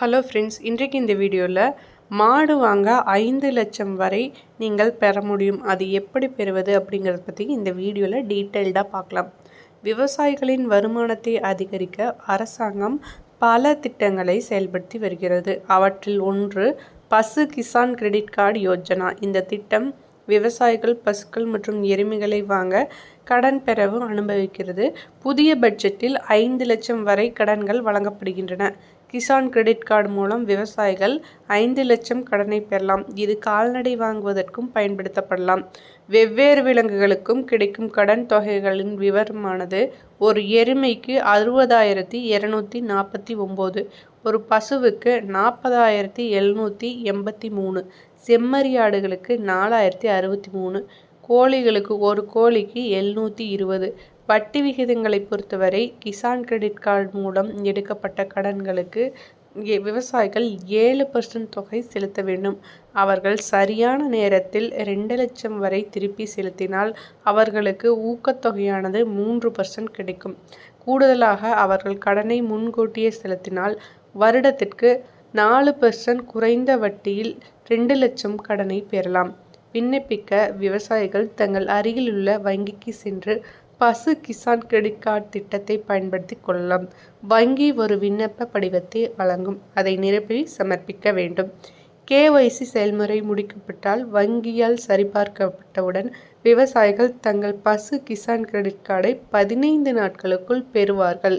Hello friends இன்றைக்கு இந்த வீடியோவில் மாடு வாங்க ஐந்து லட்சம் வரை நீங்கள் பெற முடியும். அது எப்படி பெறுவது அப்படிங்கிறத பற்றி இந்த வீடியோவில் டீட்டெயில்டாக பார்க்கலாம். விவசாயிகளின் வருமானத்தை அதிகரிக்க அரசாங்கம் பல திட்டங்களை செயல்படுத்தி வருகிறது. அவற்றில் ஒன்று பசு கிசான் கிரெடிட் கார்டு யோஜனா. இந்த திட்டம் விவசாயிகள் பசுக்கள் மற்றும் எருமைகளை வாங்க கடன் பெறவும் அனுபவிக்கிறது. புதிய பட்ஜெட்டில் ஐந்து லட்சம் வரை கடன்கள் வழங்கப்படுகின்றன. கிசான் கிரெடிட் கார்டு மூலம் விவசாயிகள் ஐந்து லட்சம் கடனை பெறலாம். இது கால்நடை வாங்குவதற்கும் பயன்படுத்தப்படலாம். வெவ்வேறு விலங்குகளுக்கும் கிடைக்கும் கடன் தொகைகளின் விவரமானது ஒரு எருமைக்கு அறுபதாயிரத்தி இரநூத்தி நாற்பத்தி ஒம்பது ஒரு பசுவுக்கு நாற்பதாயிரத்தி எழுநூற்றி எண்பத்தி மூணு செம்மறியாடுகளுக்கு நாலாயிரத்தி அறுபத்தி மூணு கோழிகளுக்கு ஒரு கோழிக்கு எழுநூற்றி இருபது. வட்டி விகிதங்களை பொறுத்தவரை கிசான் கிரெடிட் கார்டு மூலம் எடுக்கப்பட்ட கடன்களுக்கு விவசாயிகள் ஏழு பர்சன்ட் தொகை செலுத்த வேண்டும். அவர்கள் சரியான நேரத்தில் ரெண்டு லட்சம் வரை திருப்பி செலுத்தினால் அவர்களுக்கு ஊக்கத்தொகையானது மூன்று பர்சன்ட் கிடைக்கும். கூடுதலாக அவர்கள் கடனை முன்கூட்டியே செலுத்தினால் வருடத்திற்கு நாலு பர்சன்ட் குறைந்த வட்டியில் ரெண்டு லட்சம் கடனை பெறலாம். விண்ணப்பிக்க விவசாயிகள் தங்கள் அருகிலுள்ள வங்கிக்கு சென்று பசு கிசான் கிரெடிட் கார்டு திட்டத்தை பயன்படுத்தி கொள்ளலாம். வங்கி ஒரு விண்ணப்ப படிவத்தை வழங்கும். அதை நிரப்பி சமர்ப்பிக்க வேண்டும். கேஒய்சி செயல்முறை முடிக்கப்பட்டால் வங்கியால் சரிபார்க்கப்பட்டவுடன் விவசாயிகள் தங்கள் பசு கிசான் கிரெடிட் கார்டை பதினைந்து நாட்களுக்குள் பெறுவார்கள்.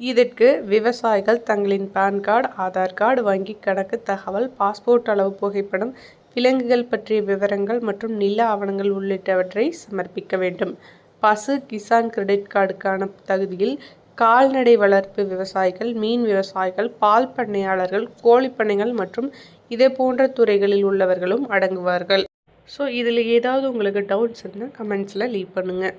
இதற்கு விவசாயிகள் தங்களின் பான் கார்டு ஆதார் கார்டு வங்கி கணக்கு தகவல் பாஸ்போர்ட் அளவு புகைப்படம் விலங்குகள் பற்றிய விவரங்கள் மற்றும் நில ஆவணங்கள் உள்ளிட்டவற்றை சமர்ப்பிக்க வேண்டும். பசு கிசான் கிரெடிட் கார்டுக்கான தகுதியில் கால்நடை வளர்ப்பு விவசாயிகள் மீன் விவசாயிகள் பால் பண்ணையாளர்கள் கோழி பண்ணைகள் மற்றும் இதே போன்ற துறைகளில் உள்ளவர்களும் அடங்குவார்கள். ஸோ இதில் ஏதாவது உங்களுக்கு டவுட்ஸ் இருந்தால் கமெண்ட்ஸில் லீவ் பண்ணுங்கள்